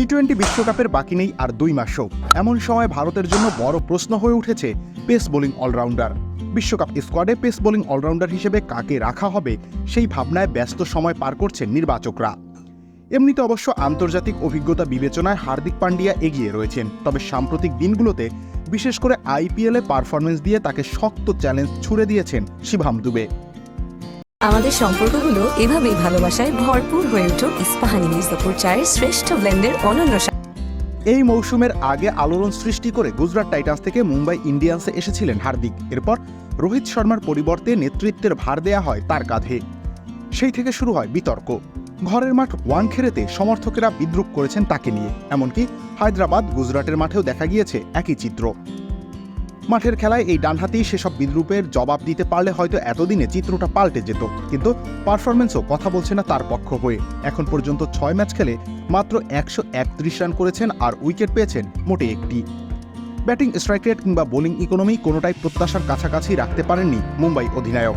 T twenty বিশ্বকাপের বাকি নেই আর দুই মাসও। এমন সময় ভারতের জন্য বড় প্রশ্ন হয়ে উঠেছে পেস বোলিং অলরাউন্ডার। বিশ্বকাপ স্কোয়াডে পেস বোলিং অলরাউন্ডার হিসেবে কাকে রাখা হবে সেই ভাবনায় ব্যস্ত সময় পার করছেন নির্বাচকরা। এমনিতে অবশ্য আন্তর্জাতিক অভিজ্ঞতা বিবেচনায় হার্দিক পান্ডিয়া এগিয়ে রয়েছেন। তবে সাম্প্রতিক দিনগুলোতে বিশেষ করে আইপিএলে পারফরমেন্স দিয়ে তাকে শক্ত চ্যালেঞ্জ ছুড়ে দিয়েছেন শিভাম দুবে। আমাদের সম্পর্কগুলো এভাবেই ভালোবাসায় ভরপুর হয়ে উঠুক ইস্পাহানি মির্জাপুর চায়ের শ্রেষ্ঠ ব্লেন্ডের অনন্য এই মৌসুমের আগে আলোড়ন সৃষ্টি করে গুজরাট টাইটান্স থেকে মুম্বাই ইন্ডিয়ান্সে এসেছিলেন হার্দিক। এরপর রোহিত শর্মার পরিবর্তে নেতৃত্বের ভার দেয়া হয় তার কাঁধে। সেই থেকে শুরু হয় বিতর্ক। ঘরের মাঠ ওয়ানখেড়েতে সমর্থকেরা বিদ্রুপ করেছেন তাকে নিয়ে। এমনকি হায়দ্রাবাদ, গুজরাটের মাঠেও দেখা গিয়েছে একই চিত্র। মাঠের খেলায় এই ডানহাতেই সেসব বিদ্রুপের জবাব দিতে পারলে হয়তো এতদিনে চিত্রটা পাল্টে যেত। কিন্তু পারফরমেন্সও কথা বলছে না তার পক্ষ হয়ে। এখন পর্যন্ত ছয় ম্যাচ খেলে মাত্র একশো একত্রিশ রান করেছেন আর উইকেট পেয়েছেন মোটে একটি। ব্যাটিং স্ট্রাইক রেট কিংবা বোলিং ইকোনমি কোনোটাই প্রত্যাশার কাছাকাছি রাখতে পারেননি মুম্বাই অধিনায়ক।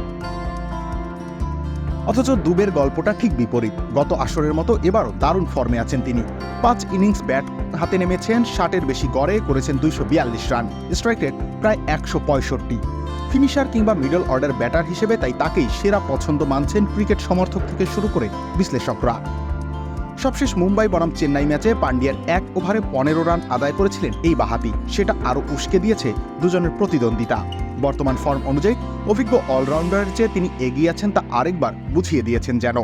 অথচ দুবের গল্পটা ঠিক বিপরীত। গত আসরের মতো এবারও দারুণ ফর্মে আছেন তিনি। পাঁচ ইনিংস ব্যাট হাতে নেমেছেন, ষাটের বেশি গড়ে করেছেন দুইশো বিয়াল্লিশ রান। স্ট্রাইক রেট প্রায় একশো পঁয়ষট্টি। ফিনিশার কিংবা মিডল অর্ডার ব্যাটার হিসেবে তাই তাকেই সেরা পছন্দ মানছেন ক্রিকেট সমর্থক থেকে শুরু করে বিশ্লেষকরা। সবশেষ মুম্বাই বনাম চেন্নাই ম্যাচে পান্ডিয়ার এক ওভারে পনেরো রান আদায় করেছিলেন এই বাহাতি। সেটা আরও উস্কে দিয়েছে দুজনের প্রতিদ্বন্দ্বিতা। বর্তমান ফর্ম অনুযায়ী অভিজ্ঞ অলরাউন্ডারের চেয়ে তিনি এগিয়ে আছেন তা আরেকবার বুঝিয়ে দিয়েছেন যেন।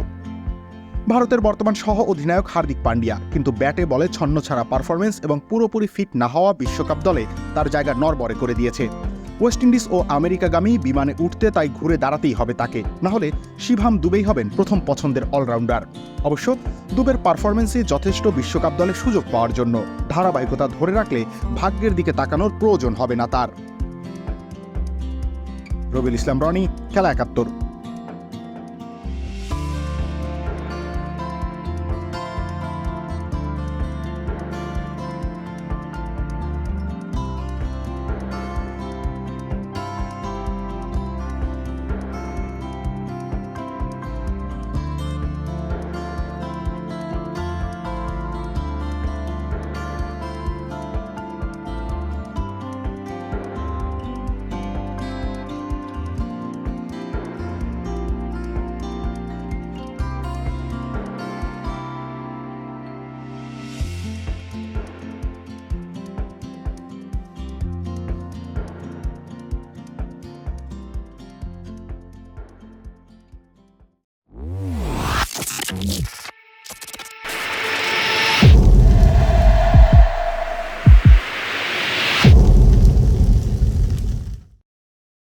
ভারতের বর্তমান সহ অধিনায়ক হার্দিক পান্ডিয়া। কিন্তু ব্যাটে বলে ছন্ন ছাড়া পারফরমেন্স এবং পুরোপুরি ফিট না হওয়া বিশ্বকাপ দলে তার জায়গা নরবরে করে দিয়েছে। ওয়েস্ট ইন্ডিজ ও আমেরিকাগামী বিমানে উঠতে তাই ঘুরে দাঁড়াতেই হবে তাকে। না হলে শিভাম দুবেই হবেন প্রথম পছন্দের অলরাউন্ডার। অবশ্য দুবের পারফরমেন্সে যথেষ্ট বিশ্বকাপ দলে সুযোগ পাওয়ার জন্য। ধারাবাহিকতা ধরে রাখলে ভাগ্যের দিকে তাকানোর প্রয়োজন হবে না তার। রবিল ইসলাম রনি, খেলা একাত্তর। Mix.